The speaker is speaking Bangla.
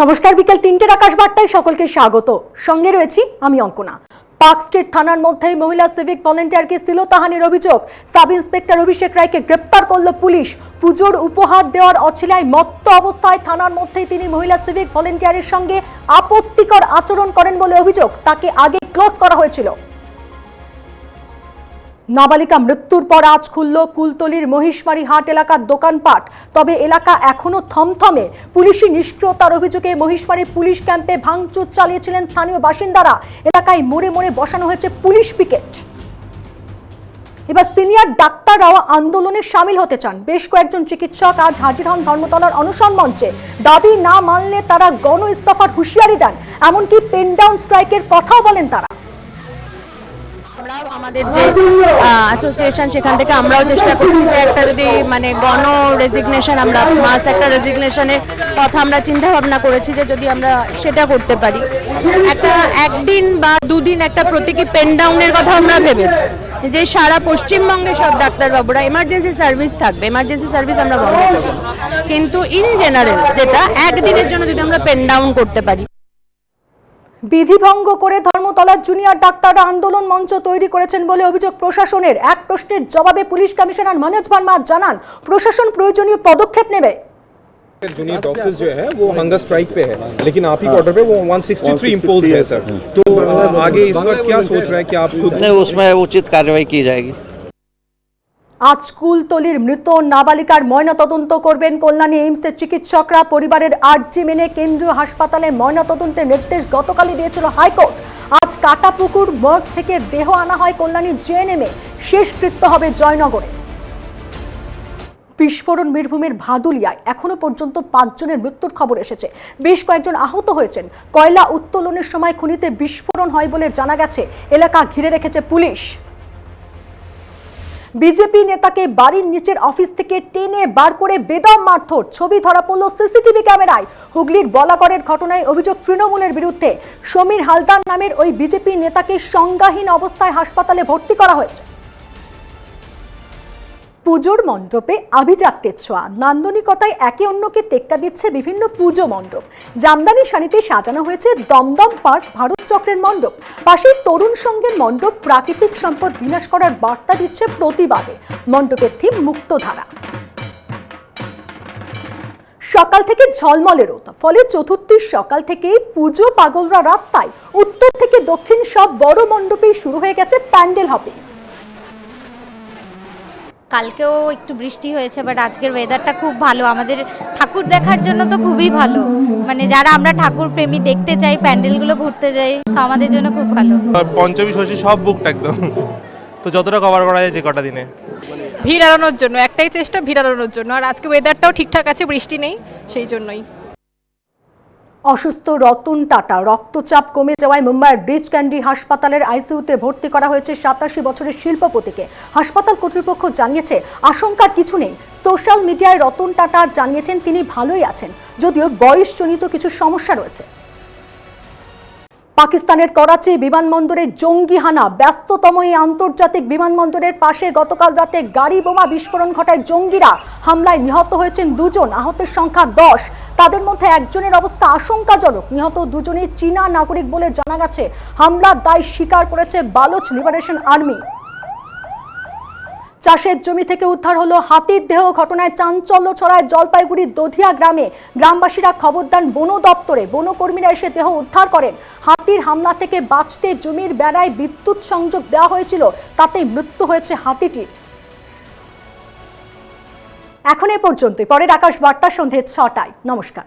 নমস্কার, বিকেল তিনটের আকাশ বার্তায় সকলকে স্বাগত। সঙ্গে রয়েছি আমি অঙ্কনা। পার্ক স্ট্রিট থানার মধ্যেই মহিলা সিভিক ভলেন্টিয়ারকে শ্লীলতাহানির অভিযোগ। সাব ইন্সপেক্টর অভিষেক রায়কে গ্রেপ্তার করল পুলিশ। পুজোর উপহার দেওয়ার অছিলায় মত্ত অবস্থায় থানার মধ্যেই তিনি মহিলা সিভিক ভলেন্টিয়ারের সঙ্গে আপত্তিকর আচরণ করেন বলে অভিযোগ। তাকে আগে ক্লোজ করা হয়েছিল। নাবালিকা মৃত্যুর পর আজ খুলল কুলতলির মহিষমারি হাট এলাকার দোকানপাট। তবে এলাকা এখনও থমথমে। পুলিশি নিষ্ক্রিয়তার অভিযোগে মহিষমারি পুলিশ ক্যাম্পে ভাঙচুর চালিয়েছিলেন স্থানীয় বাসিন্দারা। এলাকায় মোড়ে মোড়ে বসানো হয়েছে পুলিশ পিকেট। এবার সিনিয়র ডাক্তাররাও আন্দোলনে সামিল হতে চান। বেশ কয়েকজন চিকিৎসক আজ হাজির হন ধর্মতলার অনশন মঞ্চে। দাবি না মানলে তারা গণ ইস্তফার হুঁশিয়ারি দেন। এমনকি পেন ডাউন স্ট্রাইকের কথাও বলেন তারা। আমরা আমাদের যে অ্যাসোসিয়েশন সেখান থেকে আমরাও চেষ্টা করছি যে একটা যদি মানে গণ রেজিগনেশন আমরা মাস একটা রেজিগনেশনের কথা আমরা চিন্তা ভাবনা করেছি যে যদি আমরা সেটা করতে পারি। একটা একদিন বা দুদিন একটা প্রতীকী পেন ডাউনের কথা আমরা ভেবেছি, যে সারা পশ্চিমবঙ্গে সব ডাক্তারবাবুরা এমার্জেন্সি সার্ভিস থাকবে এমার্জেন্সি সার্ভিস আমরা বন্ধ করব কিন্তু ইন জেনারেল যেটা, একদিনের জন্য যদি আমরা পেন ডাউন করতে পারি। বিধিভঙ্গ করে ধর্মতলার জুনিয়র ডাক্তাররা আন্দোলন মঞ্চ তৈরি করেছেন বলে অভিযোগ প্রশাসনের এক প্রশ্নের জবাবে পুলিশ কমিশনার মনোজ ভার্মা জানান প্রশাসন প্রয়োজনীয় পদক্ষেপ নেবে जूनियर डॉक्टर्स जो है वो हंगर स्ट्राइक पे है लेकिन आप ही ऑर्डर पे वो 163 इम्पोज है सर तो आगे इस पर क्या सोच रहा है कि आप खुद नहीं उसमें उचित कार्रवाई की जाएगी আজ কুলতলির মৃত নাবালিকার ময়নাতদন্ত করবেন কল্যাণী এইমসের চিকিৎসকরা। পরিবারের আর্জি মেনে কেন্দ্রীয় হাসপাতালে ময়নাতদন্তের নির্দেশ গতকালই দিয়েছিল হাইকোর্ট। আজ কাটাপুকুর মর্গ থেকে দেহ আনা হয় কল্যাণী জেএনএমে শেষকৃত্য হবে জয়নগরে। বিস্ফোরণ বীরভূমের ভাদুলিয়ায়। এখনও পর্যন্ত পাঁচজনের মৃত্যুর খবর এসেছে। বেশ কয়েকজন আহত হয়েছেন। কয়লা উত্তোলনের সময় খনিতে বিস্ফোরণ হয় বলে জানা গেছে। এলাকা ঘিরে রেখেছে পুলিশ। বিজেপি নেতাকে বাড়ির নিচের অফিস থেকে টেনে বার করে বেদম মারধর। ছবি ধরা পড়ল সিসিটিভি ক্যামেরায়। হুগলির বলাগড়ের ঘটনায় অভিযোগ তৃণমূলের বিরুদ্ধে। সমীর হালদার নামের ওই বিজেপি নেতাকে সংজ্ঞাহীন অবস্থায় হাসপাতালে ভর্তি করা হয়েছে। পুজোর মণ্ডপে আভিজাত্যের ছোঁয়া। নান্দনিকতায় একে অন্যকে টেক্কা দিচ্ছে বিভিন্ন পুজো মণ্ডপ। জামদানি শাড়িতে সাজানো হয়েছে দমদম পার্ক ভারত চক্রের মণ্ডপ। পাশে তরুণ সঙ্গের মণ্ডপ প্রাকৃতিক সম্পদ বিনাশ করার বার্তা দিচ্ছে প্রতিবাদে। মণ্ডপের থিম মুক্তধারা। সকাল থেকে ঝলমলে রোদ, ফলে চতুর্থীর সকাল থেকেই পুজো পাগলরা রাস্তায়। উত্তর থেকে দক্ষিণ সব বড় মণ্ডপেই শুরু হয়ে গেছে প্যান্ডেল হপিং। কালকেও একটু বৃষ্টি হয়েছে বাট আজকের ওয়েদারটা খুব ভালো। আমাদের ঠাকুর দেখার জন্য তো খুবই ভালো। মানে যারা আমরা ঠাকুর প্রেমী দেখতে চাই প্যান্ডেলগুলো ঘুরতে যাই তো আমাদের জন্য খুব ভালো। পঞ্চমী ষষ্ঠী সব বুকড একদম। তো যতটা কভার করা যায় যে কটা দিনে? ভিড় এড়ানোর জন্য একটাই চেষ্টা ভিড় এড়ানোর জন্য। আর আজকে ওয়েদারটাও ঠিকঠাক আছে বৃষ্টি নেই সেই জন্যই। অসুস্থ রতন টাটা। রক্তচাপ কমে যাওয়ায় মুম্বাইয়ের ব্রিজ ক্যান্ডি হাসপাতালের আইসিউতে ভর্তি করা হয়েছে সাতাশি বছরের শিল্পপতিকে। হাসপাতাল কর্তৃপক্ষ জানিয়েছে, আশঙ্কার কিছু নেই। সোশ্যাল মিডিয়ায় রতন টাটা জানিয়েছেন তিনি ভালোই আছেন, যদিও বয়সজনিত কিছু সমস্যা রয়েছে। পাকিস্তানের করাচি বিমানবন্দরে জঙ্গি হানা ব্যস্ততম এই আন্তর্জাতিক বিমানবন্দরের পাশে গতকাল রাতে গাড়ি বোমা বিস্ফোরণ ঘটায় জঙ্গিরা। হামলায় নিহত হয়েছেন দুজন, আহতের সংখ্যা দশ। তাদের মধ্যে একজনের অবস্থা আশঙ্কাজনক। নিহত দুজনই চীনা নাগরিক বলে জানা গেছে। হামলার দায় স্বীকার করেছে বালোচ লিবারেশন আর্মি। চাষের জমি থেকে উদ্ধার হলো হাতির দেহ। ঘটনায় চাঞ্চল্য ছড়ায় জলপাইগুড়ির দধিয়া গ্রামে। গ্রামবাসীরা খবর দেন বন দপ্তরে। বনকর্মীরা এসে দেহ উদ্ধার করেন। হাতির হামলা থেকে বাঁচতে জমির বেড়ায় বিদ্যুৎ সংযোগ দেওয়া হয়েছিল, তাতেই মৃত্যু হয়েছে হাতিটির। এখন এ পর্যন্তই। পরের আকাশ বার্তা সন্ধে ছটায়। নমস্কার।